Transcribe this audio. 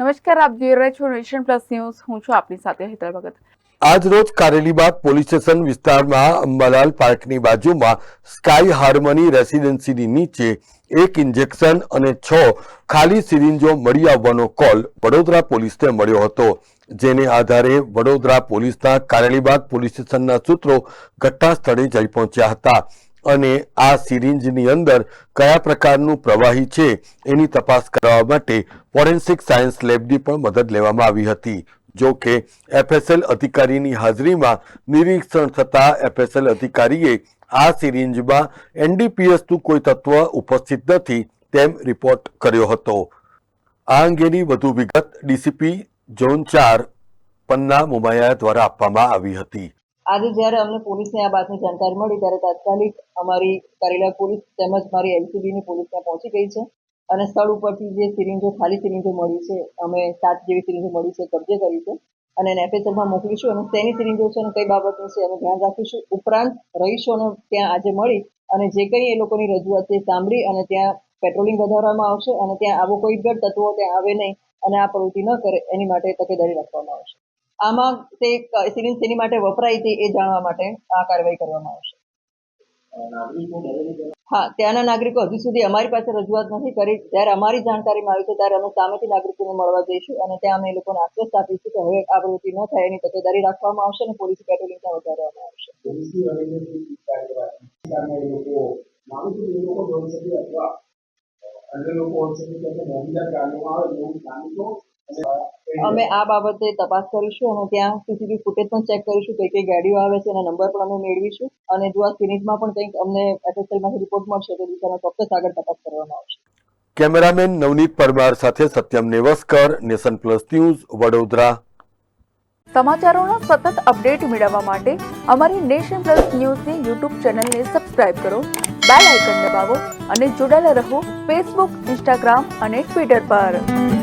નમસ્કાર, આપ જોઈ રહ્યા છો નેશન પ્લસ ન્યૂઝ. હું છું આપની સાથે હેતલ ભગત. આજરોજ કારેલીબાગ પોલીસ સ્ટેશન વિસ્તારમાં અંબાલાલ પાર્કની બાજુમાં સ્કાય હાર્મની રેસિડેન્સીની નીચે એક ઇન્જેક્શન અને છ ખાલી સિરિંજો મળી આવવાનો કોલ વડોદરા પોલીસને મળ્યો હતો. જેને આધારે વડોદરા પોલીસના કારેલીબાગ પોલીસ સ્ટેશનના સૂત્રો ઘટના સ્થળે જઈ પહોંચ્યા હતા. અને આ સિરિંજની અંદર કયા પ્રકારનું પ્રવાહી છે એની તપાસ કરવા માટે ફોરેન્સિક સાયન્સ લેબની પણ મદદ લેવામાં આવી હતી. જો કે એફએસએલ અધિકારીની હાજરીમાં નિરીક્ષણ થતા એફએસએલ અધિકારીએ આ સિરિંજમાં એનડીપીએસનું કોઈ તત્વ ઉપસ્થિત નથી તેમ રિપોર્ટ કર્યો હતો. આ અંગેની વધુ વિગત ડીસીપી ઝોન ચાર પન્ના મુમાયા દ્વારા આપવામાં આવી હતી. આજે જ્યારે અમને પોલીસને આ વાતની જાણકારી મળી, ત્યારે તાત્કાલિક અમારી કરેલા પોલીસ તેમજ મારી એલસીબીની પોલીસ ત્યાં પહોંચી ગઈ છે અને સ્થળ ઉપરથી જે સિરિંજો, ખાલી સિરિંજો મળી છે, અમે સાત જેવી સિરિંજો મળી છે, કબજે કરી છે અને એને એફએસએલમાં મોકલીશું અને તેની સિરિંજો છે અને કઈ બાબતનું છે અમે ધ્યાન રાખીશું. ઉપરાંત રહીશોને ત્યાં આજે મળી અને જે કંઈ એ લોકોની રજૂઆત છે સાંભળી અને ત્યાં પેટ્રોલિંગ વધારવામાં આવશે અને ત્યાં આવો કોઈ ગઢ તત્વો ત્યાં આવે નહીં અને આ પ્રવૃત્તિ ન કરે, એની માટે તકેદારી રાખવામાં આવશે. આમાં તે સિવિલ શેની માટે વપરાય છે એ જાણવા માટે આ કાર્યવાહી કરવામાં આવશે. હા, ત્યાંના નાગરિકો હજુ સુધી અમારી પાસે રજૂઆત નથી કરી. જ્યારે અમારી જાણકારીમાં આવી છે, ત્યારે અમે સામેથી નાગરિકોને મળવા જઈશું અને ત્યાં અમે લોકોને આશ્વસ્ત આપીશું કે હવે આ પ્રવૃત્તિ ન થાય, એની તકેદારી રાખવામાં આવશે અને પોલીસ પેટ્રોલિંગ પણ વધારવામાં આવશે. અમે આ બાબતે તપાસ કરીશું અને ત્યાં સીસીટીવી ફૂટેજ પણ ચેક કરીશું કઈ કઈ ગાડીઓ આવે છે એના નંબર પણ અમે મેળવીશું અને જો આ સિરીઝમાં પણ કંઈક અમને એફએસએલમાંથી રિપોર્ટ મળશે તો દિશામાં ચોક્કસ આગળ તપાસ કરવામાં આવશે. કેમેરામેન નવનીત પરમાર સાથે Satyam Nevaskar nation plus news Vadodara. સમાચારોના સતત અપડેટ મેળવવા માટે અમારી નેશન પ્લસ ન્યૂઝની યુટ્યુબ ચેનલને સબસ્ક્રાઇબ કરો બેલ આઇકન દબાવો અને જોડાયેલા રહો ફેસબુક ઇન્સ્ટાગ્રામ અને ટ્વિટર પર.